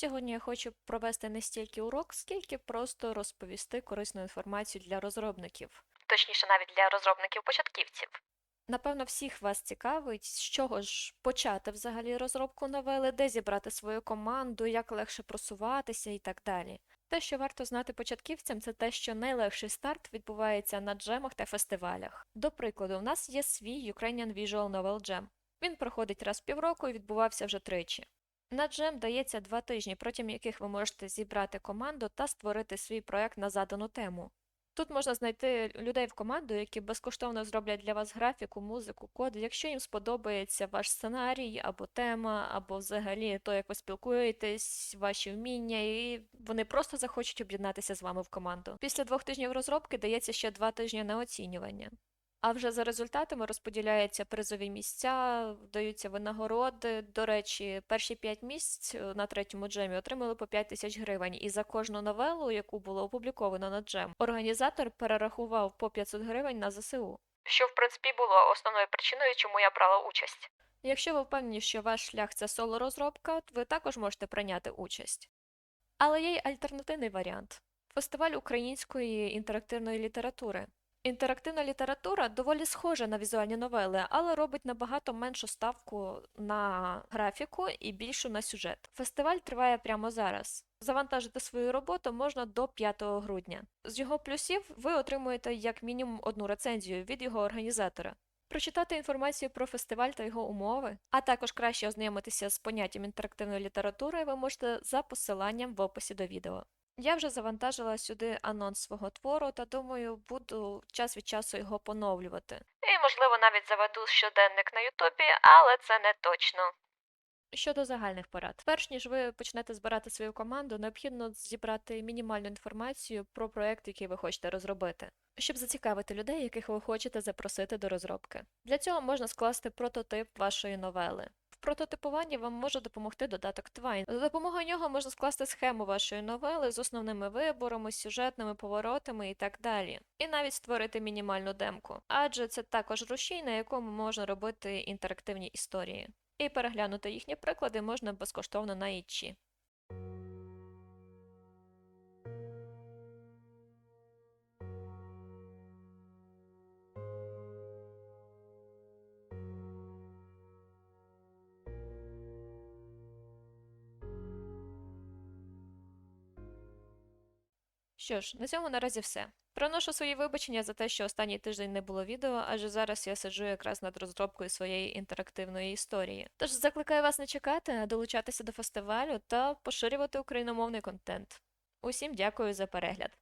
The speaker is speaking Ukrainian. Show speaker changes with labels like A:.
A: Сьогодні я хочу провести не стільки урок, скільки просто розповісти корисну інформацію для розробників. Точніше, навіть для розробників-початківців. Напевно, всіх вас цікавить, з чого ж почати взагалі розробку новели, де зібрати свою команду, як легше просуватися і так далі. Те, що варто знати початківцям, це те, що найлегший старт відбувається на джемах та фестивалях. До прикладу, у нас є свій Ukrainian Visual Novel Jam. Він проходить раз в півроку і відбувався вже тричі. На джем дається два тижні, протягом яких ви можете зібрати команду та створити свій проект на задану тему. Тут можна знайти людей в команду, які безкоштовно зроблять для вас графіку, музику, код, якщо їм сподобається ваш сценарій або тема, або взагалі то, як ви спілкуєтесь, ваші вміння, і вони просто захочуть об'єднатися з вами в команду. Після двох тижнів розробки дається ще два тижні на оцінювання. А вже за результатами розподіляються призові місця, даються винагороди. До речі, перші 5 місць е, на третьому джемі отримали по 5 тисяч гривень. І за кожну новелу, яку було опубліковано на джем, організатор перерахував по 500 гривень на ЗСУ. Що, в принципі, було основною причиною, чому я брала участь. Якщо ви впевнені, що ваш шлях це соло-розробка, ви також можете прийняти участь. Але є й альтернативний варіант фестиваль української інтерактивної літератури. Інтерактивна література доволі схожа на візуальні новели, але робить набагато меншу ставку на графіку і більшу на сюжет. Фестиваль триває прямо зараз. Завантажити свою роботу можна до 5 грудня. З його плюсів ви отримуєте як мінімум одну рецензію від його організатора. Прочитати інформацію про фестиваль та його умови, а також краще ознайомитися з поняттям інтерактивної літератури ви можете за посиланням в описі до відео. Я вже завантажила сюди анонс свого твору та думаю, буду час від часу його поновлювати. І, можливо, навіть заведу щоденник на Ютубі, але це не точно. Щодо загальних порад, перш ніж ви почнете збирати свою команду, необхідно зібрати мінімальну інформацію про проект, який ви хочете розробити, щоб зацікавити людей, яких ви хочете запросити до розробки. Для цього можна скласти прототип вашої новели. В прототипуванні вам може допомогти додаток Twine. За допомогою нього можна скласти схему вашої новели з основними виборами, сюжетними поворотами і так далі. І навіть створити мінімальну демку, адже це також рушій, на якому можна робити інтерактивні історії. І переглянути їхні приклади можна безкоштовно на ічі. Що ж, на цьому наразі все. Проношу свої вибачення за те, що останній тиждень не було відео, адже зараз я сиджу якраз над розробкою своєї інтерактивної історії. Тож закликаю вас не чекати, долучатися до фестивалю та поширювати україномовний контент. Усім дякую за перегляд.